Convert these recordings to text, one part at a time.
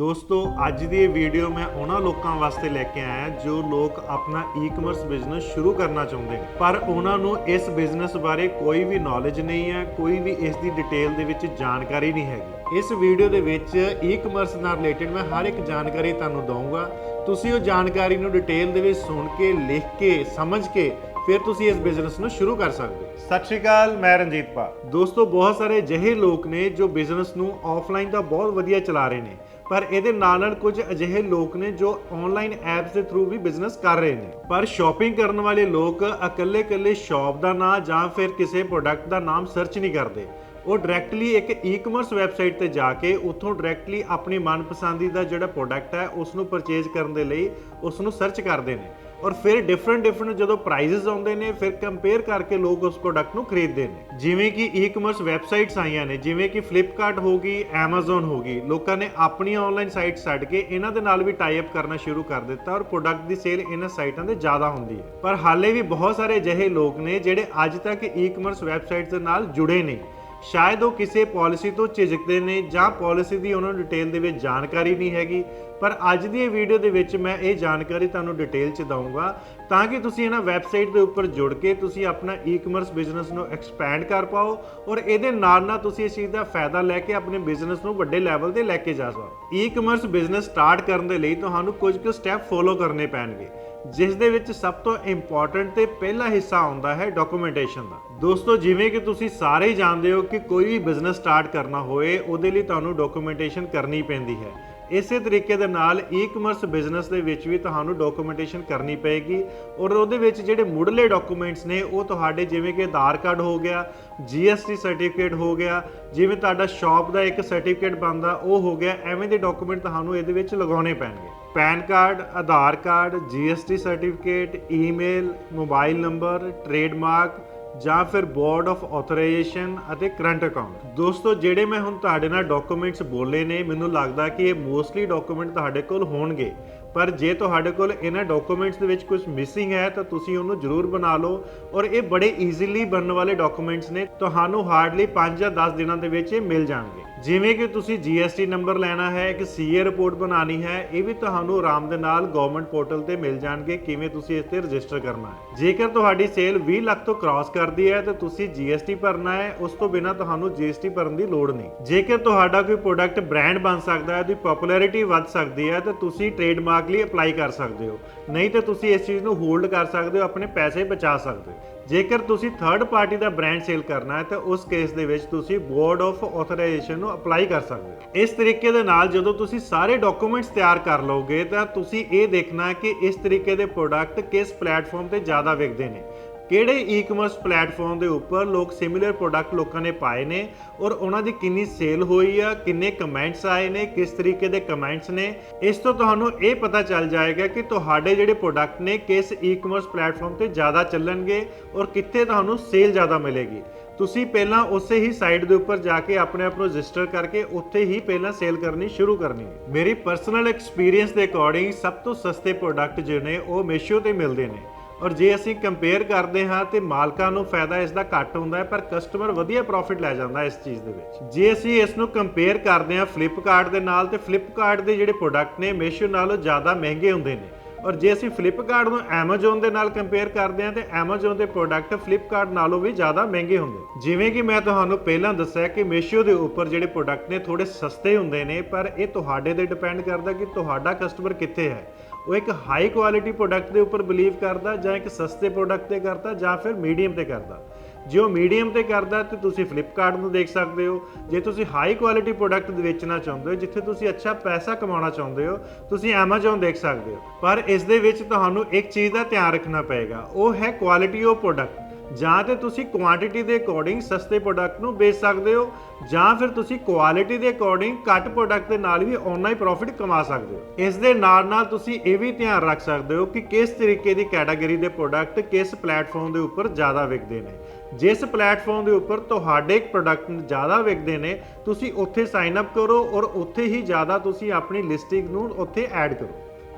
ਦੋਸਤੋ ਅੱਜ ਦੀ ਇਹ ਵੀਡੀਓ ਮੈਂ ਉਹਨਾਂ ਲੋਕਾਂ ਵਾਸਤੇ ਲੈ ਕੇ ਆਇਆ ਜੋ ਲੋਕ ਆਪਣਾ ਈ-ਕਮਰਸ ਬਿਜ਼ਨਸ ਸ਼ੁਰੂ ਕਰਨਾ ਚਾਹੁੰਦੇ ਨੇ। ਪਰ ਉਹਨਾਂ ਨੂੰ ਇਸ ਬਿਜ਼ਨਸ ਬਾਰੇ ਕੋਈ ਵੀ ਨੌਲੇਜ ਨਹੀਂ ਹੈ ਕੋਈ ਵੀ ਇਸ ਦੀ ਡਿਟੇਲ ਦੇ ਵਿੱਚ ਜਾਣਕਾਰੀ ਨਹੀਂ ਹੈਗੀ। ਇਸ ਵੀਡੀਓ ਦੇ ਵਿੱਚ ਈ-ਕਮਰਸ ਨਾਲ ਰਿਲੇਟਡ ਮੈਂ ਹਰ ਇੱਕ ਜਾਣਕਾਰੀ ਤੁਹਾਨੂੰ ਦਊਂਗਾ। ਤੁਸੀਂ ਉਹ ਜਾਣਕਾਰੀ ਨੂੰ ਡਿਟੇਲ ਦੇ ਵਿੱਚ ਸੁਣ ਕੇ ਲਿਖ ਕੇ ਸਮਝ ਕੇ ਫਿਰ ਤੁਸੀਂ ਇਸ ਬਿਜ਼ਨਸ ਨੂੰ ਸ਼ੁਰੂ ਕਰ ਸਕਦੇ ਹੋ। ਸਤਿ ਸ਼੍ਰੀ ਅਕਾਲ ਮੈਂ ਰਣਜੀਤ ਪਾ ਦੋਸਤੋ ਬਹੁਤ ਸਾਰੇ ਅਜਿਹੇ ਲੋਕ ਨੇ ਜੋ ਬਿਜ਼ਨਸ ਨੂੰ ਆਫਲਾਈਨ ਤਾਂ ਬਹੁਤ ਵਧੀਆ ਚਲਾ ਰਹੇ ਨੇ। ਪਰ ਇਹਦੇ ਨਾਲ ਨਾਲ ਕੁਝ ਅਜਿਹੇ ਲੋਕ ਨੇ ਜੋ ਆਨਲਾਈਨ ਐਪਸ ਦੇ ਥਰੂ ਵੀ ਬਿਜ਼ਨਸ ਕਰ ਰਹੇ ਨੇ। ਪਰ ਸ਼ਾਪਿੰਗ ਕਰਨ ਵਾਲੇ ਲੋਕ ਇਕੱਲੇ-ਇਕੱਲੇ ਸ਼ਾਪ ਦਾ ਨਾਮ ਜਾਂ ਫਿਰ ਕਿਸੇ ਪ੍ਰੋਡਕਟ ਦਾ ਨਾਮ ਸਰਚ ਨਹੀਂ ਕਰਦੇ। ਉਹ ਡਾਇਰੈਕਟਲੀ ਇੱਕ ਈ-ਕਮਰਸ ਵੈਬਸਾਈਟ ਤੇ ਜਾ ਕੇ ਉੱਥੋਂ ਡਾਇਰੈਕਟਲੀ ਆਪਣੀ ਮਨਪਸੰਦੀ ਦਾ ਜਿਹੜਾ ਪ੍ਰੋਡਕਟ ਹੈ ਉਸ ਨੂੰ ਪਰਚੇਜ਼ ਕਰਨ ਦੇ ਲਈ ਉਸ ਨੂੰ ਸਰਚ ਕਰਦੇ ਨੇ। ਔਰ ਫਿਰ ਡਿਫਰੈਂਟ ਡਿਫਰੈਂਟ ਜਦੋਂ ਪ੍ਰਾਈजेस ਆਉਂਦੇ ਨੇ, ਫਿਰ ਕੰਪੇਅਰ ਕਰਕੇ ਲੋਕ ਉਸ ਪ੍ਰੋਡਕਟ ਨੂੰ ਖਰੀਦਦੇ ਨੇ। ਜਿਵੇਂ ਕਿ ਈ-ਕਮਰਸ ਵੈਬਸਾਈਟਸ ਆਈਆਂ ਨੇ, ਜਿਵੇਂ ਕਿ ਫਲਿੱਪਕਾਰਟ ਹੋ ਗਈ, Amazon ਹੋ ਗਈ, ਲੋਕਾਂ ਨੇ ਆਪਣੀ ਆਨਲਾਈਨ ਸਾਈਟਸ ਛੱਡ ਕੇ ਇਹਨਾਂ ਦੇ ਨਾਲ ਵੀ ਟਾਈ ਅਪ ਕਰਨਾ ਸ਼ੁਰੂ ਕਰ ਦਿੱਤਾ ਔਰ ਪ੍ਰੋਡਕਟ ਦੀ ਸੇਲ ਇਹਨਾਂ ਸਾਈਟਾਂ ਤੇ ਜ਼ਿਆਦਾ ਹੁੰਦੀ ਹੈ। ਪਰ ਹਾਲੇ ਵੀ ਬਹੁਤ ਸਾਰੇ ਅਜਿਹੇ ਲੋਕ ਨੇ ਜਿਹੜੇ ਅੱਜ ਤੱਕ ਈ-ਕਮਰਸ ਵੈਬਸਾਈਟਸ ਦੇ ਨਾਲ ਜੁੜੇ ਨਹੀਂ। ਸ਼ਾਇਦ ਉਹ ਕਿਸੇ ਪਾਲਿਸੀ ਤੋਂ ਝਿਜਕਦੇ ਨੇ ਜਾਂ ਪਾਲਿਸੀ ਦੀ ਉਹਨਾਂ ਨੂੰ ਡਿਟੇਲ ਦੇ ਵਿੱਚ ਜਾਣਕਾਰੀ ਨਹੀਂ ਹੈਗੀ। ਪਰ ਅੱਜ ਦੀ ਇਹ ਵੀਡੀਓ ਦੇ ਵਿੱਚ ਮੈਂ ਇਹ ਜਾਣਕਾਰੀ ਤੁਹਾਨੂੰ ਡਿਟੇਲ ਚ ਦਊਂਗਾ ਤਾਂ ਕਿ ਤੁਸੀਂ ਇਹਨਾਂ ਵੈਬਸਾਈਟ ਦੇ ਉੱਪਰ ਜੁੜ ਕੇ ਤੁਸੀਂ ਆਪਣਾ ਈ-ਕਮਰਸ ਬਿਜ਼ਨਸ ਨੂੰ ਐਕਸਪੈਂਡ ਕਰ ਪਾਓ ਔਰ ਇਹਦੇ ਨਾਲ ਨਾਲ ਤੁਸੀਂ ਇਸ ਚੀਜ਼ ਦਾ ਫਾਇਦਾ ਲੈ ਕੇ ਆਪਣੇ ਬਿਜ਼ਨਸ ਨੂੰ ਵੱਡੇ ਲੈਵਲ ਤੇ ਲੈ ਕੇ ਜਾ ਸਕੋ। ਈ-ਕਮਰਸ ਬਿਜ਼ਨਸ ਸਟਾਰਟ ਕਰਨ ਦੇ ਲਈ ਤੁਹਾਨੂੰ ਕੁਝ ਕੁ ਸਟੈਪ ਫੋਲੋ ਕਰਨੇ ਪੈਣਗੇ। ਜਿਸ ਦੇ ਵਿੱਚ ਸਭ ਤੋਂ ਇੰਪੋਰਟੈਂਟ ਤੇ ਪਹਿਲਾ ਹਿੱਸਾ ਆਉਂਦਾ ਹੈ ਡਾਕੂਮੈਂਟੇਸ਼ਨ ਦਾ। ਦੋਸਤੋ, ਜਿਵੇਂ ਕਿ ਤੁਸੀਂ ਸਾਰੇ ਹੀ ਜਾਣਦੇ ਹੋ ਕਿ ਕੋਈ ਵੀ ਬਿਜ਼ਨਸ ਸਟਾਰਟ ਕਰਨਾ ਹੋਵੇ ਉਹਦੇ ਲਈ ਤੁਹਾਨੂੰ ਡਾਕੂਮੈਂਟੇਸ਼ਨ ਕਰਨੀ ਪੈਂਦੀ ਹੈ। ਇਸੇ ਤਰੀਕੇ ਦੇ ਨਾਲ ਈ-ਕਮਰਸ ਬਿਜ਼ਨਸ ਦੇ ਵਿੱਚ ਵੀ ਤੁਹਾਨੂੰ ਡਾਕੂਮੈਂਟੇਸ਼ਨ ਕਰਨੀ ਪਏਗੀ ਔਰ ਉਹਦੇ ਵਿੱਚ ਜਿਹੜੇ ਮੁੱਢਲੇ ਡਾਕੂਮੈਂਟਸ ਨੇ, ਉਹ ਤੁਹਾਡੇ ਜਿਵੇਂ ਕਿ ਆਧਾਰ ਕਾਰਡ ਹੋ ਗਿਆ GST ਸਰਟੀਫਿਕੇਟ ਹੋ ਗਿਆ, ਜਿਵੇਂ ਤੁਹਾਡਾ ਸ਼ਾਪ ਦਾ ਇੱਕ ਸਰਟੀਫਿਕੇਟ ਬਣਦਾ, ਉਹ ਹੋ ਗਿਆ, ਐਵੇਂ ਦੇ ਡਾਕੂਮੈਂਟ ਤੁਹਾਨੂੰ ਇਹਦੇ ਵਿੱਚ ਲਗਾਉਣੇ ਪੈਣਗੇ। PAN card, Aadhaar card GST certificate email mobile number trademark ਜਾਂ ਫਿਰ ਬੋਰਡ ਆਫ ਆਥੋਰਾਈਜੇਸ਼ਨ ਅਤੇ ਕਰੰਟ ਅਕਾਊਂਟ ਦੋਸਤੋ, ਜਿਹੜੇ ਮੈਂ ਹੁਣ ਤੁਹਾਡੇ ਨਾਲ ਡਾਕੂਮੈਂਟਸ ਬੋਲੇ ਨੇ, ਮੈਨੂੰ ਲੱਗਦਾ ਕਿ ਇਹ ਮੋਸਟਲੀ ਡਾਕੂਮੈਂਟ ਤੁਹਾਡੇ ਕੋਲ ਹੋਣਗੇ। ਪਰ ਜੇ ਤੁਹਾਡੇ ਕੋਲ ਇਹਨਾਂ ਡਾਕੂਮੈਂਟਸ ਦੇ ਵਿੱਚ ਕੁਝ ਮਿਸਿੰਗ ਹੈ, ਤਾਂ ਤੁਸੀਂ ਉਹਨੂੰ ਜ਼ਰੂਰ ਬਣਾ ਲਓ ਔਰ ਇਹ ਬੜੇ ਈਜ਼ੀਲੀ ਬਣਨ ਵਾਲੇ ਡਾਕੂਮੈਂਟਸ ਨੇ, ਤੁਹਾਨੂੰ ਹਾਰਡਲੀ 5 ਜਾਂ 10 ਦਿਨਾਂ ਦੇ ਵਿੱਚ ਇਹ ਮਿਲ ਜਾਣਗੇ। ਜਿਵੇਂ ਕਿ ਤੁਸੀਂ GST ਨੰਬਰ ਲੈਣਾ ਹੈ, ਇੱਕ CA ਰਿਪੋਰਟ ਬਣਾਉਣੀ ਹੈ, ਇਹ ਵੀ ਤੁਹਾਨੂੰ ਆਰਾਮ ਦੇ ਨਾਲ ਗਵਰਨਮੈਂਟ ਪੋਰਟਲ ਤੇ ਮਿਲ ਜਾਣਗੇ ਕਿਵੇਂ ਤੁਸੀਂ ਇਸ ਤੇ ਰਜਿਸਟਰ ਕਰਨਾ ਹੈ। ਜੇਕਰ ਤੁਹਾਡੀ ਸੇਲ 20 ਲੱਖ ਤੋਂ ਕ੍ਰਾਸ ਕਰਦੀ ਹੈ, ਤਾਂ ਤੁਸੀਂ GST ਭਰਨਾ ਹੈ, ਉਸ ਤੋਂ ਬਿਨਾ ਤੁਹਾਨੂੰ GST ਭਰਨ ਦੀ ਲੋੜ ਨਹੀਂ। ਜੇਕਰ ਤੁਹਾਡਾ ਕੋਈ ਪ੍ਰੋਡਕਟ ਬ੍ਰਾਂਡ ਬਣ ਸਕਦਾ ਹੈ, ਉਹਦੀ ਪਪੂਲੈਰਿਟੀ ਵੱਧ ਸਕਦੀ ਹੈ, ਤਾਂ ਤੁਸੀਂ ਟ੍ਰੇਡਮਾਰਕ ਲਈ ਅਪਲਾਈ ਕਰ ਸਕਦੇ ਹੋ। ਨਹੀਂ ਤਾਂ ਤੁਸੀਂ ਇਸ ਚੀਜ਼ ਨੂੰ ਹੋਲਡ ਕਰ ਸਕਦੇ ਹੋ, ਆਪਣੇ ਪੈਸੇ ਬਚਾ ਸਕਦੇ ਹੋ। ਜੇਕਰ ਤੁਸੀਂ ਥਰਡ ਪਾਰਟੀ ਦਾ ਬ੍ਰਾਂਡ ਸੇਲ ਕਰਨਾ ਹੈ, ਤਾਂ ਉਸ ਕੇਸ ਦੇ ਵਿੱਚ ਤੁਸੀਂ ਬੋਰਡ ਆਫ ਆਥੋਰਾਈਜੇਸ਼ਨ ਨੂੰ ਅਪਲਾਈ ਕਰ ਸਕਦੇ ਹੋ। ਇਸ ਤਰੀਕੇ ਦੇ ਨਾਲ ਜਦੋਂ ਤੁਸੀਂ ਸਾਰੇ ਡਾਕੂਮੈਂਟਸ ਤਿਆਰ ਕਰ ਲਓਗੇ, ਤਾਂ ਤੁਸੀਂ ਇਹ ਦੇਖਣਾ ਕਿ ਇਸ ਤਰੀਕੇ ਦੇ ਪ੍ਰੋਡਕਟ ਕਿਸ ਪਲੇਟਫਾਰਮ ਤੇ ਜ਼ਿਆਦਾ ਵਿਕਦੇ ਨੇ। ਕਿਹੜੇ ਈ-ਕਮਰਸ ਪਲੇਟਫਾਰਮ ਦੇ ਉੱਪਰ ਲੋਕ ਸਿਮਿਲਰ ਪ੍ਰੋਡਕਟ ਲੋਕਾਂ ਨੇ ਪਾਏ ਨੇ ਔਰ ਉਹਨਾਂ ਦੀ ਕਿੰਨੀ ਸੇਲ ਹੋਈ ਆ, ਕਿੰਨੇ ਕਮੈਂਟਸ ਆਏ ਨੇ, ਕਿਸ ਤਰੀਕੇ ਦੇ ਕਮੈਂਟਸ ਨੇ, ਇਸ ਤੋਂ ਤੁਹਾਨੂੰ ਇਹ ਪਤਾ ਚੱਲ ਜਾਏਗਾ ਕਿ ਤੁਹਾਡੇ ਜਿਹੜੇ ਪ੍ਰੋਡਕਟ ਨੇ ਕਿਸ ਈ-ਕਮਰਸ ਪਲੇਟਫਾਰਮ ਤੇ ਜ਼ਿਆਦਾ ਚੱਲਣਗੇ ਔਰ ਕਿੱਥੇ ਤੁਹਾਨੂੰ ਸੇਲ ਜ਼ਿਆਦਾ ਮਿਲੇਗੀ। ਤੁਸੀਂ ਪਹਿਲਾਂ ਉਸੇ ਹੀ ਸਾਈਟ ਦੇ ਉੱਪਰ ਜਾ ਕੇ ਆਪਣੇ ਆਪ ਨੂੰ ਰਜਿਸਟਰ ਕਰਕੇ ਉੱਥੇ ਹੀ ਪਹਿਲਾਂ ਸੇਲ ਕਰਨੀ ਸ਼ੁਰੂ ਕਰਨੀ ਹੈ। ਮੇਰੀ ਪਰਸਨਲ ਐਕਸਪੀਰੀਅੰਸ ਦੇ ਅਕੋਰਡਿੰਗ ਸਭ ਤੋਂ ਸਸਤੇ ਪ੍ਰੋਡਕਟ ਜਿਹੜੇ ਉਹ ਮੇਸ਼ੋ ਤੇ ਮਿਲਦੇ ਨੇ। ਔਰ ਜੇ ਅਸੀਂ ਕੰਪੇਅਰ ਕਰਦੇ ਹਾਂ ਤੇ ਮਾਲਕਾਂ ਨੂੰ ਫਾਇਦਾ ਇਸ ਦਾ ਘੱਟ ਹੁੰਦਾ ਹੈ, ਪਰ ਕਸਟਮਰ ਵਧੀਆ ਪ੍ਰੋਫਿਟ ਲੈ ਜਾਂਦਾ ਇਸ ਚੀਜ਼ ਦੇ ਵਿੱਚ। ਜੇ ਅਸੀਂ ਇਸ ਨੂੰ ਕੰਪੇਅਰ ਕਰਦੇ ਹਾਂ ਫਲਿੱਪਕਾਰਟ ਦੇ ਨਾਲ, ਤੇ ਫਲਿੱਪਕਾਰਟ ਦੇ ਜਿਹੜੇ ਪ੍ਰੋਡਕਟ ਨੇ ਮੇਸ਼ੋ ਨਾਲੋਂ ਜ਼ਿਆਦਾ ਮਹਿੰਗੇ ਹੁੰਦੇ ਨੇ। ਔਰ ਜੇ ਅਸੀਂ ਫਲਿੱਪਕਾਰਟ ਨੂੰ Amazon ਦੇ ਨਾਲ ਕੰਪੇਅਰ ਕਰਦੇ ਹਾਂ, ਤੇ Amazon ਦੇ ਪ੍ਰੋਡਕਟ ਫਲਿੱਪਕਾਰਟ ਨਾਲੋਂ ਵੀ ਜ਼ਿਆਦਾ ਮਹਿੰਗੇ ਹੁੰਦੇ ਜਿਵੇਂ ਕਿ ਮੈਂ ਤੁਹਾਨੂੰ ਪਹਿਲਾਂ ਦੱਸਿਆ ਕਿ ਮੇਸ਼ੋ ਦੇ ਉੱਪਰ ਜਿਹੜੇ ਪ੍ਰੋਡਕਟ ਨੇ ਥੋੜੇ ਸਸਤੇ ਹੁੰਦੇ ਨੇ, ਪਰ ਇਹ ਤੁਹਾਡੇ ਤੇ ਡਿਪੈਂਡ ਕਰਦਾ ਕਿ ਤੁਹਾਡਾ ਕਸਟਮਰ ਕਿੱਥੇ ਹੈ। ਉਹ ਇੱਕ ਹਾਈ ਕੁਆਲਿਟੀ ਪ੍ਰੋਡਕਟ ਦੇ ਉੱਪਰ ਬਲੀਵ ਕਰਦਾ ਜਾਂ ਇੱਕ ਸਸਤੇ ਪ੍ਰੋਡਕਟ ਤੇ ਕਰਦਾ ਜਾਂ ਫਿਰ ਮੀਡੀਅਮ ਤੇ ਕਰਦਾ। ਜੇ ਉਹ ਮੀਡੀਅਮ ਤੇ ਕਰਦਾ ਤੇ ਤੁਸੀਂ ਫਲਿੱਪਕਾਰਟ ਨੂੰ ਦੇਖ ਸਕਦੇ ਹੋ। ਜੇ ਤੁਸੀਂ ਹਾਈ ਕੁਆਲਿਟੀ ਪ੍ਰੋਡਕਟ ਵੇਚਣਾ ਚਾਹੁੰਦੇ ਹੋ, ਜਿੱਥੇ ਤੁਸੀਂ ਅੱਛਾ ਪੈਸਾ ਕਮਾਉਣਾ ਚਾਹੁੰਦੇ ਹੋ, ਤੁਸੀਂ Amazon ਦੇਖ ਸਕਦੇ ਹੋ। ਪਰ ਇਸ ਦੇ ਵਿੱਚ ਤੁਹਾਨੂੰ ਇੱਕ ਚੀਜ਼ ਦਾ ਧਿਆਨ ਰੱਖਣਾ ਪਏਗਾ। ਉਹ ਹੈ ਕੁਆਲਿਟੀ ਆਫ ਪ੍ਰੋਡਕਟ ਜਾਂ ਤੇ ਤੁਸੀਂ ਕੁਆਂਟੀਟੀ ਦੇ ਅਕੋਰਡਿੰਗ ਸਸਤੇ ਪ੍ਰੋਡਕਟ ਨੂੰ ਵੇਚ ਸਕਦੇ ਹੋ, ਜਾਂ ਫਿਰ ਤੁਸੀਂ ਕੁਆਲਿਟੀ ਦੇ ਅਕੋਰਡਿੰਗ ਘੱਟ ਪ੍ਰੋਡਕਟ ਦੇ ਨਾਲ ਵੀ ਓਨਾ ਹੀ ਪ੍ਰੋਫਿਟ ਕਮਾ ਸਕਦੇ ਹੋ। ਇਸ ਦੇ ਨਾਲ ਨਾਲ ਤੁਸੀਂ ਇਹ ਵੀ ਧਿਆਨ ਰੱਖ ਸਕਦੇ ਹੋ ਕਿ ਕਿਸ ਤਰੀਕੇ ਦੀ ਕੈਟਾਗਰੀ ਦੇ ਪ੍ਰੋਡਕਟ ਕਿਸ ਪਲੇਟਫਾਰਮ ਦੇ ਉੱਪਰ ਜ਼ਿਆਦਾ ਵਿਕਦੇ ਨੇ। ਜਿਸ ਪਲੇਟਫਾਰਮ ਦੇ ਉੱਪਰ ਤੁਹਾਡੇ ਪ੍ਰੋਡਕਟ ਜ਼ਿਆਦਾ ਵਿਕਦੇ ਨੇ, ਤੁਸੀਂ ਉੱਥੇ ਸਾਈਨ ਅਪ ਕਰੋ ਔਰ ਉੱਥੇ ਹੀ ਜ਼ਿਆਦਾ ਤੁਸੀਂ ਆਪਣੀ ਲਿਸਟਿੰਗ ਨੂੰ ਉੱਥੇ ਐਡ ਕਰੋ।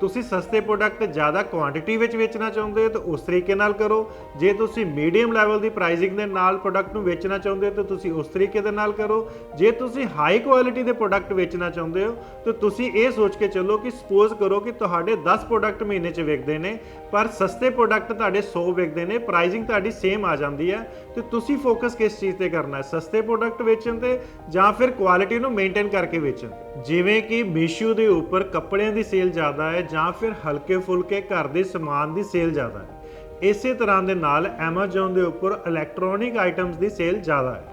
ਤੁਸੀਂ ਸਸਤੇ ਪ੍ਰੋਡਕਟ ਜ਼ਿਆਦਾ ਕੁਆਂਟੀਟੀ ਵਿੱਚ ਵੇਚਣਾ ਚਾਹੁੰਦੇ ਹੋ, ਤਾਂ ਉਸ ਤਰੀਕੇ ਨਾਲ ਕਰੋ। ਜੇ ਤੁਸੀਂ ਮੀਡੀਅਮ ਲੈਵਲ ਦੀ ਪ੍ਰਾਈਸਿੰਗ ਦੇ ਨਾਲ ਪ੍ਰੋਡਕਟ ਨੂੰ ਵੇਚਣਾ ਚਾਹੁੰਦੇ ਹੋ, ਤਾਂ ਤੁਸੀਂ ਉਸ ਤਰੀਕੇ ਦੇ ਨਾਲ ਕਰੋ। ਜੇ ਤੁਸੀਂ ਹਾਈ ਕੁਆਲਿਟੀ ਦੇ ਪ੍ਰੋਡਕਟ ਵੇਚਣਾ ਚਾਹੁੰਦੇ ਹੋ, ਤਾਂ ਤੁਸੀਂ ਇਹ ਸੋਚ ਕੇ ਚੱਲੋ ਕਿ ਸਪੋਜ਼ ਕਰੋ ਕਿ ਤੁਹਾਡੇ 10 ਪ੍ਰੋਡਕਟ ਮਹੀਨੇ 'ਚ ਵਿਕਦੇ ਨੇ, ਪਰ ਸਸਤੇ ਪ੍ਰੋਡਕਟ ਤੁਹਾਡੇ 100 ਵਿਕਦੇ ਨੇ ਪ੍ਰਾਈਸਿੰਗ ਤੁਹਾਡੀ ਸੇਮ ਆ ਜਾਂਦੀ ਹੈ। ਤੇ ਤੁਸੀਂ ਫੋਕਸ ਕਿਸ ਚੀਜ਼ ਤੇ ਕਰਨਾ ਹੈ? ਸਸਤੇ ਪ੍ਰੋਡਕਟ ਵੇਚਣ ਤੇ ਜਾਂ ਫਿਰ ਕੁਆਲਿਟੀ ਨੂੰ ਮੇਨਟੇਨ ਕਰਕੇ ਵੇਚਣ? ਜਿਵੇਂ ਕਿ ਮੀਸ਼ੋ ਦੇ ਉੱਪਰ ਕੱਪੜਿਆਂ ਦੀ ਸੇਲ ਜ਼ਿਆਦਾ ਹੈ ਜਾਂ ਫਿਰ ਹਲਕੇ ਫੁਲਕੇ ਘਰ ਦੇ ਸਮਾਨ ਦੀ ਸੇਲ ਜ਼ਿਆਦਾ ਹੈ। ਇਸੇ ਤਰ੍ਹਾਂ ਦੇ ਨਾਲ Amazon ਦੇ ਉੱਪਰ ਇਲੈਕਟ੍ਰੋਨਿਕ ਆਈਟਮਸ ਦੀ ਸੇਲ ਜ਼ਿਆਦਾ ਹੈ।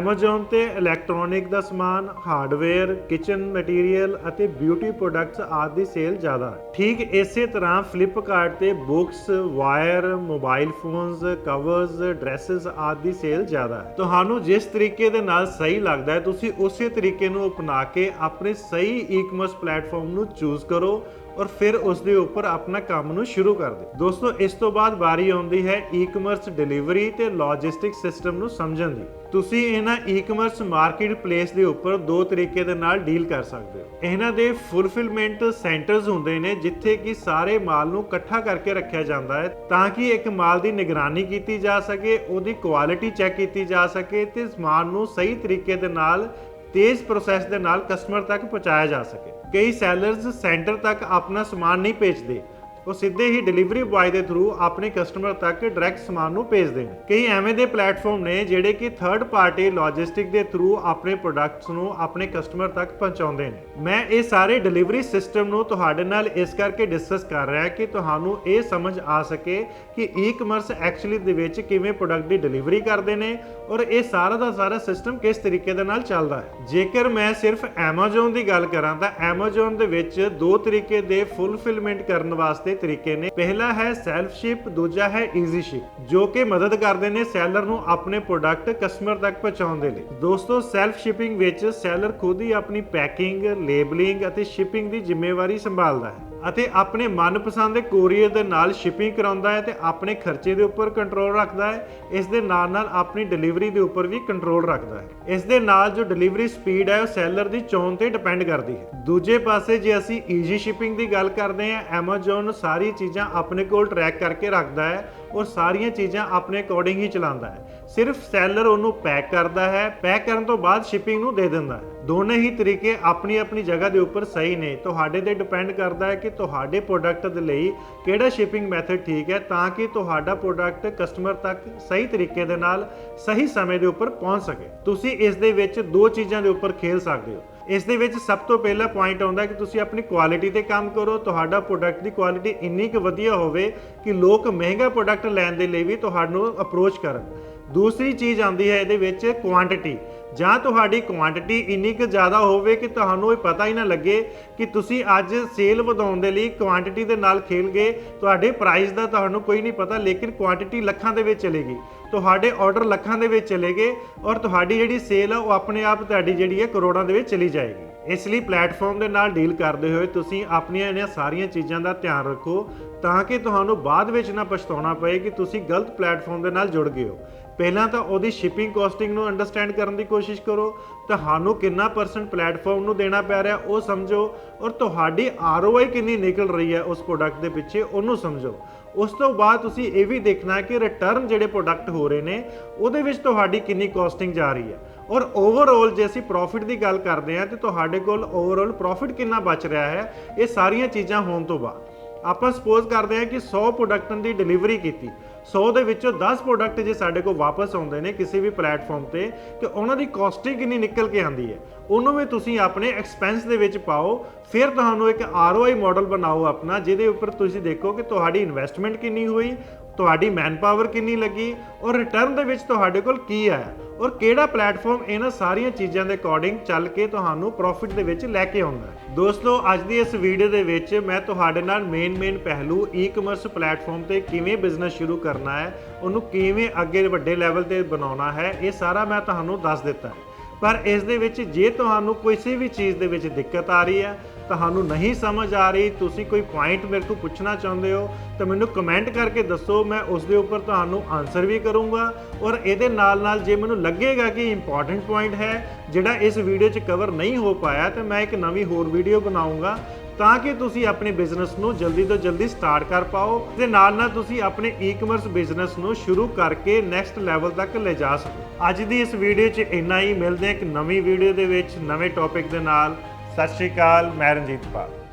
Amazon ਤੇ ਇਲੈਕਟ੍ਰੋਨਿਕ ਦਾ ਸਮਾਨ, ਹਾਰਡਵੇਅਰ, ਕਿਚਨ ਮਟੀਰੀਅਲ ਅਤੇ ਬਿਊਟੀ ਪ੍ਰੋਡਕਟਸ ਆਦਿ ਦੀ ਸੇਲ ਜ਼ਿਆਦਾ ਹੈ। ਠੀਕ ਇਸੇ ਤਰ੍ਹਾਂ Flipkart ਤੇ books, wire, mobile phones, covers, dresses ਆਦਿ ਦੀ ਸੇਲ ਜ਼ਿਆਦਾ ਹੈ। ਤੁਹਾਨੂੰ ਜਿਸ ਤਰੀਕੇ ਦੇ ਨਾਲ ਸਹੀ ਲੱਗਦਾ ਹੈ ਤੁਸੀਂ ਉਸੇ ਤਰੀਕੇ ਨੂੰ ਅਪਣਾ ਕੇ ਆਪਣੇ ਸਹੀ ਈ-ਕਮਰਸ ਪਲੇਟਫਾਰਮ ਨੂੰ ਚੂਜ਼ ਕਰੋ। ਔਰ ਫਿਰ ਉਸ ਦੇ ਉੱਪਰ ਆਪਣਾ ਕੰਮ ਨੂੰ ਸ਼ੁਰੂ ਕਰ ਦੇ। ਦੋਸਤੋ, ਇਸ ਤੋਂ ਬਾਅਦ ਵਾਰੀ ਆਉਂਦੀ ਹੈ ਈ-ਕਮਰਸ ਡਿਲੀਵਰੀ ਤੇ ਲੌਜਿਸਟਿਕ ਸਿਸਟਮ ਨੂੰ ਸਮਝਣ ਦੀ। ਤੁਸੀਂ ਇਹਨਾਂ ਈ-ਕਮਰਸ ਮਾਰਕੀਟ ਪਲੇਸ ਦੇ ਉੱਪਰ ਦੋ ਤਰੀਕੇ ਦੇ ਨਾਲ ਡੀਲ ਕਰ ਸਕਦੇ ਹੋ। ਇਹਨਾਂ ਦੇ ਫੁੱਲਫਿਲਮੈਂਟ ਸੈਂਟਰਸ ਹੁੰਦੇ ਨੇ, ਜਿੱਥੇ ਕਿ ਸਾਰੇ ਮਾਲ ਨੂੰ ਇਕੱਠਾ ਕਰਕੇ ਰੱਖਿਆ ਜਾਂਦਾ ਹੈ, ਤਾਂ ਕਿ ਇੱਕ ਮਾਲ ਦੀ ਨਿਗਰਾਨੀ ਕੀਤੀ ਜਾ ਸਕੇ, ਉਹਦੀ ਕੁਆਲਿਟੀ ਚੈੱਕ ਕੀਤੀ ਜਾ ਸਕੇ ਤੇ ਸਮਾਨ ਨੂੰ ਸਹੀ ਤਰੀਕੇ ਦੇ ਨਾਲ ਤੇਜ਼ ਪ੍ਰੋਸੈਸ ਦੇ ਨਾਲ ਕਸਟਮਰ ਤੱਕ ਪਹੁੰਚਾਇਆ ਜਾ ਸਕੇ। ਕਈ ਸੈਲਰਸ ਸੈਂਟਰ ਤੱਕ ਆਪਣਾ ਸਮਾਨ ਨਹੀਂ ਭੇਜਦੇ। ਉਹ ਸਿੱਧੇ ਹੀ ਡਿਲੀਵਰੀ ਬॉय ਦੇ ਥਰੂ ਆਪਣੇ ਕਸਟਮਰ ਤੱਕ ਡਾਇਰੈਕਟ ਸਮਾਨ ਨੂੰ ਭੇਜਦੇ ਨੇ ਕਈ ਐਵੇਂ ਦੇ ਪਲੇਟਫਾਰਮ ਨੇ ਜਿਹੜੇ ਕਿ ਥਰਡ ਪਾਰਟੀ ਲੌਜਿਸਟਿਕ ਦੇ ਥਰੂ ਆਪਣੇ ਪ੍ਰੋਡਕਟਸ ਨੂੰ ਆਪਣੇ ਕਸਟਮਰ ਤੱਕ ਪਹੁੰਚਾਉਂਦੇ ਨੇ। ਮੈਂ ਇਹ ਸਾਰੇ ਡਿਲੀਵਰੀ ਸਿਸਟਮ ਨੂੰ ਤੁਹਾਡੇ ਨਾਲ ਇਸ ਕਰਕੇ ਡਿਸਕਸ ਕਰ ਰਿਹਾ ਕਿ ਤੁਹਾਨੂੰ ਇਹ ਸਮਝ ਆ ਸਕੇ ਕਿ ਈ-ਕਮਰਸ ਐਕਚੁਅਲੀ ਦੇ ਵਿੱਚ ਕਿਵੇਂ ਪ੍ਰੋਡਕਟ ਦੀ ਡਿਲੀਵਰੀ ਕਰਦੇ ਨੇ ਔਰ ਇਹ ਸਾਰਾ ਦਾ ਸਾਰਾ ਸਿਸਟਮ ਕਿਸ ਤਰੀਕੇ ਦੇ ਨਾਲ ਚੱਲਦਾ ਹੈ। ਜੇਕਰ ਮੈਂ ਸਿਰਫ Amazon ਦੀ ਗੱਲ ਕਰਾਂ ਤਾਂ Amazon ਦੇ ਵਿੱਚ ਦੋ ਤਰੀਕੇ ਦੇ ਫੁੱਲਫਿਲਮੈਂਟ ਕਰਨ ਵਾਸਤੇ ਤਰੀਕੇ ਨੇ। ਪਹਿਲਾ ਹੈ ਸੈਲਫ ਸ਼ਿਪ, ਦੂਜਾ ਹੈ ਈਜ਼ੀ ਸ਼ਿਪ ਜੋ ਕਿ ਮਦਦ ਕਰਦੇ ਨੇ ਸੈਲਰ ਨੂੰ ਆਪਣੇ ਪ੍ਰੋਡਕਟ ਕਸਟਮਰ ਤੱਕ ਪਹੁੰਚਾਉਣ ਦੇ ਲਈ। ਦੋਸਤੋ, ਸੈਲਫ ਸ਼ਿਪਿੰਗ ਵਿੱਚ ਸੈਲਰ ਖੁਦ ਹੀ ਆਪਣੀ ਪੈਕਿੰਗ ਲੇਬਲਿੰਗ ਅਤੇ ਸ਼ਿਪਿੰਗ ਦੀ ਜ਼ਿੰਮੇਵਾਰੀ ਸੰਭਾਲਦਾ ਹੈ। ਅਤੇ ਆਪਣੇ ਮਨਪਸੰਦ ਦੇ ਕੋਰੀਅਰ ਦੇ ਨਾਲ ਸ਼ਿਪਿੰਗ ਕਰਾਉਂਦਾ ਹੈ ਤੇ ਆਪਣੇ ਖਰਚੇ ਦੇ ਉੱਪਰ ਕੰਟਰੋਲ ਰੱਖਦਾ ਹੈ। ਇਸ ਦੇ ਨਾਲ ਨਾਲ ਆਪਣੀ ਡਿਲੀਵਰੀ ਦੇ ਉੱਪਰ ਵੀ ਕੰਟਰੋਲ ਰੱਖਦਾ ਹੈ। ਇਸ ਦੇ ਨਾਲ ਜੋ ਡਿਲੀਵਰੀ ਸਪੀਡ ਹੈ, ਉਹ ਸੈਲਰ ਦੀ ਚੋਣ ਤੇ ਡਿਪੈਂਡ ਕਰਦੀ ਹੈ। ਦੂਜੇ ਪਾਸੇ ਜੇ ਅਸੀਂ ਈਜ਼ੀ ਸ਼ਿਪਿੰਗ ਦੀ ਗੱਲ ਕਰਦੇ ਹਾਂ, Amazon ਸਾਰੀ ਚੀਜ਼ਾਂ ਆਪਣੇ ਕੋਲ ਟਰੈਕ ਕਰਕੇ ਰੱਖਦਾ ਹੈ। ਔਰ ਸਾਰੀਆਂ ਚੀਜ਼ਾਂ ਆਪਣੇ ਅਕੋਰਡਿੰਗ ਹੀ ਚਲਾਉਂਦਾ ਹੈ। ਸਿਰਫ ਸੈਲਰ ਉਹਨੂੰ ਪੈਕ ਕਰਦਾ ਹੈ ਪੈਕ ਕਰਨ ਤੋਂ ਬਾਅਦ ਸ਼ਿਪਿੰਗ ਨੂੰ ਦੇ ਦਿੰਦਾ ਹੈ। ਦੋਨੇ ਹੀ ਤਰੀਕੇ ਆਪਣੀ ਆਪਣੀ ਜਗ੍ਹਾ ਦੇ ਉੱਪਰ ਸਹੀ ਨੇ। ਤੁਹਾਡੇ ਤੇ ਡਿਪੈਂਡ ਕਰਦਾ ਹੈ ਕਿ ਤੁਹਾਡੇ ਪ੍ਰੋਡਕਟ ਦੇ ਲਈ ਕਿਹੜਾ ਸ਼ਿਪਿੰਗ ਮੈਥਡ ਠੀਕ ਹੈ, ਤਾਂ ਕਿ ਤੁਹਾਡਾ ਪ੍ਰੋਡਕਟ ਕਸਟਮਰ ਤੱਕ ਸਹੀ ਤਰੀਕੇ ਦੇ ਨਾਲ, ਸਹੀ ਸਮੇਂ ਦੇ ਉੱਪਰ ਪਹੁੰਚ ਸਕੇ। ਤੁਸੀਂ ਇਸ ਦੇ ਵਿੱਚ ਦੋ ਚੀਜ਼ਾਂ ਦੇ ਉੱਪਰ ਖੇਲ ਸਕਦੇ ਹੋ। ਇਸ ਦੇ ਵਿੱਚ ਸਭ ਤੋਂ ਪਹਿਲਾ ਪੁਆਇੰਟ ਆਉਂਦਾ ਕਿ ਤੁਸੀਂ ਆਪਣੀ ਕੁਆਲਿਟੀ ਤੇ ਕੰਮ ਕਰੋ, ਤੁਹਾਡਾ ਪ੍ਰੋਡਕਟ ਦੀ ਕੁਆਲਿਟੀ ਇੰਨੀ ਕੁ ਵਧੀਆ ਹੋਵੇ ਕਿ ਲੋਕ ਮਹਿੰਗਾ ਪ੍ਰੋਡਕਟ ਲੈਣ ਦੇ ਲਈ ਵੀ ਤੁਹਾਨੂੰ ਅਪਰੋਚ ਕਰਨ। ਦੂਸਰੀ ਚੀਜ਼ ਆਉਂਦੀ ਹੈ ਇਹਦੇ ਵਿੱਚ ਕੁਆਂਟੀਟੀ ਜਾਂ ਤੁਹਾਡੀ ਕੁਆਂਟੀਟੀ ਇੰਨੀ ਕੁ ਜ਼ਿਆਦਾ ਹੋਵੇ ਕਿ ਤੁਹਾਨੂੰ ਇਹ ਪਤਾ ਹੀ ਨਾ ਲੱਗੇ ਕਿ ਤੁਸੀਂ ਅੱਜ ਸੇਲ ਵਧਾਉਣ ਦੇ ਲਈ ਕੁਆਂਟੀਟੀ ਦੇ ਨਾਲ ਖੇਲ ਗਏ, ਤੁਹਾਡੇ ਪ੍ਰਾਈਸ ਦਾ ਤੁਹਾਨੂੰ ਕੋਈ ਨਹੀਂ ਪਤਾ, ਲੇਕਿਨ ਕੁਆਂਟੀਟੀ ਲੱਖਾਂ ਦੇ ਵਿੱਚ ਚਲੇਗੀ। ਤੁਹਾਡੇ ਆਰਡਰ ਲੱਖਾਂ ਦੇ ਵਿੱਚ ਚਲੇ ਗਏ ਔਰ ਤੁਹਾਡੀ ਜਿਹੜੀ ਸੇਲ ਆ ਉਹ ਆਪਣੇ ਆਪ ਤੁਹਾਡੀ ਜਿਹੜੀ ਹੈ ਕਰੋੜਾਂ ਦੇ ਵਿੱਚ ਚਲੀ ਜਾਏਗੀ। ਇਸ ਲਈ ਪਲੇਟਫਾਰਮ ਦੇ ਨਾਲ ਡੀਲ ਕਰਦੇ ਹੋਏ ਤੁਸੀਂ ਆਪਣੀਆਂ ਇਹਨਾਂ ਸਾਰੀਆਂ ਚੀਜ਼ਾਂ ਦਾ ਧਿਆਨ ਰੱਖੋ ਤਾਂ ਕਿ ਤੁਹਾਨੂੰ ਬਾਅਦ ਵਿੱਚ ਨਾ ਪਛਤਾਉਣਾ ਪਏ ਕਿ ਤੁਸੀਂ ਗਲਤ ਪਲੇਟਫਾਰਮ ਦੇ ਨਾਲ ਜੁੜ ਗਏ ਹੋ। ਪਹਿਲਾਂ ਤਾਂ ਉਹਦੀ ਸ਼ਿਪਿੰਗ ਕਾਸਟਿੰਗ ਨੂੰ ਅੰਡਰਸਟੈਂਡ ਕਰਨ ਦੀ ਕੋਸ਼ਿਸ਼ ਕਰੋ ਤੁਹਾਨੂੰ ਕਿੰਨਾ ਪਰਸੈਂਟ ਪਲੇਟਫਾਰਮ ਨੂੰ ਦੇਣਾ ਪੈ ਰਿਹਾ, ਉਹ ਸਮਝੋ। ਔਰ ਤੁਹਾਡੀ ਆਰਓਆਈ ਕਿੰਨੀ ਨਿਕਲ ਰਹੀ ਹੈ ਉਸ ਪ੍ਰੋਡਕਟ ਦੇ ਪਿੱਛੇ, ਉਹਨੂੰ ਸਮਝੋ। ਉਸ ਤੋਂ ਬਾਅਦ ਤੁਸੀਂ ਇਹ ਵੀ ਦੇਖਣਾ ਕਿ ਰਿਟਰਨ ਜਿਹੜੇ ਪ੍ਰੋਡਕਟ ਹੋ ਰਹੇ ਨੇ, ਉਹਦੇ ਵਿੱਚ ਤੁਹਾਡੀ ਕਿੰਨੀ ਕਾਸਟਿੰਗ ਜਾ ਰਹੀ ਹੈ। ਔਰ ਓਵਰਆਲ ਜੇ ਅਸੀਂ ਪ੍ਰੋਫਿਟ ਦੀ ਗੱਲ ਕਰਦੇ ਹਾਂ, ਤੇ ਤੁਹਾਡੇ ਕੋਲ ਓਵਰਆਲ ਪ੍ਰੋਫਿਟ ਕਿੰਨਾ ਬਚ ਰਿਹਾ ਹੈ, ਇਹ ਸਾਰੀਆਂ ਚੀਜ਼ਾਂ ਹੋਣ ਤੋਂ ਬਾਅਦ। ਆਪਾਂ ਸਪੋਜ਼ ਕਰਦੇ ਹਾਂ ਕਿ 100 ਪ੍ਰੋਡਕਟਾਂ ਦੀ ਡਿਲੀਵਰੀ ਕੀਤੀ। 100 ਦੇ ਵਿੱਚੋਂ 10 ਪ੍ਰੋਡਕਟ ਜੇ ਸਾਡੇ ਕੋਲ ਵਾਪਸ ਆਉਂਦੇ ਨੇ ਕਿਸੇ ਵੀ ਪਲੇਟਫਾਰਮ ਤੇ ਤੇ ਉਹਨਾਂ ਦੀ ਕਾਸਟਿੰਗ ਕਿੰਨੀ ਨਿਕਲ ਕੇ ਆਂਦੀ ਹੈ। ਉਹਨੂੰ ਵੀ ਤੁਸੀਂ ਆਪਣੇ ਐਕਸਪੈਂਸ ਦੇ ਵਿੱਚ ਪਾਓ, ਫਿਰ ਤੁਹਾਨੂੰ ਇੱਕ ਆਰਓਆਈ ਮਾਡਲ ਬਣਾਓ ਆਪਣਾ, ਜਿਹਦੇ ਉੱਪਰ ਤੁਸੀਂ ਦੇਖੋ ਕਿ ਤੁਹਾਡੀ ਇਨਵੈਸਟਮੈਂਟ ਕਿੰਨੀ ਹੋਈ ਤੁਹਾਡੀ ਮੈਨ ਪਾਵਰ ਕਿੰਨੀ ਲੱਗੀ ਔਰ ਰਿਟਰਨ ਦੇ ਵਿੱਚ ਤੁਹਾਡੇ ਕੋਲ ਕੀ ਆਇਆ? ਔਰ ਕਿਹੜਾ ਪਲੇਟਫਾਰਮ ਇਹਨਾਂ ਸਾਰੀਆਂ ਚੀਜ਼ਾਂ ਦੇ ਅਕੋਰਡਿੰਗ ਚੱਲ ਕੇ ਤੁਹਾਨੂੰ ਪ੍ਰੋਫਿਟ ਦੇ ਵਿੱਚ ਲੈ ਕੇ ਆਉਂਦਾ? ਹੈ ਦੋਸਤੋ, ਅੱਜ ਦੀ ਇਸ ਵੀਡੀਓ ਦੇ ਵਿੱਚ ਮੈਂ ਤੁਹਾਡੇ ਨਾਲ ਮੇਨ ਮੇਨ ਪਹਿਲੂ ਈ-ਕਮਰਸ ਪਲੇਟਫਾਰਮ ਤੇ ਕਿਵੇਂ ਬਿਜ਼ਨਸ ਸ਼ੁਰੂ ਕਰਨਾ ਹੈ, ਉਹਨੂੰ ਕਿਵੇਂ ਅੱਗੇ ਵੱਡੇ ਲੈਵਲ ਤੇ ਬਣਾਉਣਾ ਹੈ, ਇਹ ਸਾਰਾ ਮੈਂ ਤੁਹਾਨੂੰ ਦੱਸ ਦਿੱਤਾ ਹੈ। ਪਰ ਇਸ ਦੇ ਵਿੱਚ ਜੇ ਤੁਹਾਨੂੰ ਕਿਸੇ ਵੀ ਚੀਜ਼ ਦੇ ਵਿੱਚ ਦਿੱਕਤ ਆ ਰਹੀ ਹੈ, ਤੁਹਾਨੂੰ ਨਹੀਂ ਸਮਝ ਆ ਰਹੀ, ਤੁਸੀਂ ਕੋਈ ਪੁਆਇੰਟ ਮੇਰੇ ਤੋਂ ਪੁੱਛਣਾ ਚਾਹੁੰਦੇ ਹੋ, ਤਾਂ ਮੈਨੂੰ ਕਮੈਂਟ ਕਰਕੇ ਦੱਸੋ, ਮੈਂ ਉਸ ਦੇ ਉੱਪਰ ਤੁਹਾਨੂੰ ਆਨਸਰ ਵੀ ਕਰੂੰਗਾ। ਔਰ ਇਹਦੇ ਨਾਲ ਨਾਲ ਜੇ ਮੈਨੂੰ ਲੱਗੇਗਾ ਕਿ ਇੰਪੋਰਟੈਂਟ ਪੁਆਇੰਟ ਹੈ, ਜਿਹੜਾ ਇਸ ਵੀਡੀਓ 'ਚ ਕਵਰ ਨਹੀਂ ਹੋ ਪਾਇਆ, ਤਾਂ ਮੈਂ ਇੱਕ ਨਵੀਂ ਹੋਰ ਵੀਡੀਓ ਬਣਾਉਂਗਾ ਤਾਂ ਕਿ ਤੁਸੀਂ ਆਪਣੇ ਬਿਜ਼ਨਸ ਨੂੰ ਜਲਦੀ ਤੋਂ ਜਲਦੀ ਸਟਾਰਟ ਕਰ ਪਾਓ ਤੇ ਨਾਲ ਨਾਲ ਤੁਸੀਂ ਆਪਣੇ ਈ-ਕਮਰਸ ਬਿਜ਼ਨਸ ਨੂੰ ਸ਼ੁਰੂ ਕਰਕੇ ਨੈਕਸਟ ਲੈਵਲ ਤੱਕ ਲੈ ਜਾ ਸਕੋ। ਅੱਜ ਦੀ ਇਸ ਵੀਡੀਓ 'ਚ ਇੰਨਾ ਹੀ। ਮਿਲਦੇ ਹਾਂ ਇੱਕ ਨਵੀਂ ਵੀਡੀਓ ਦੇ ਵਿੱਚ ਨਵੇਂ ਟੌਪਿਕ ਦੇ ਨਾਲ। ਸਤਿ ਸ਼੍ਰੀ ਅਕਾਲ, ਮੈਂ ਰਣਜੀਤ ਪਾਲ।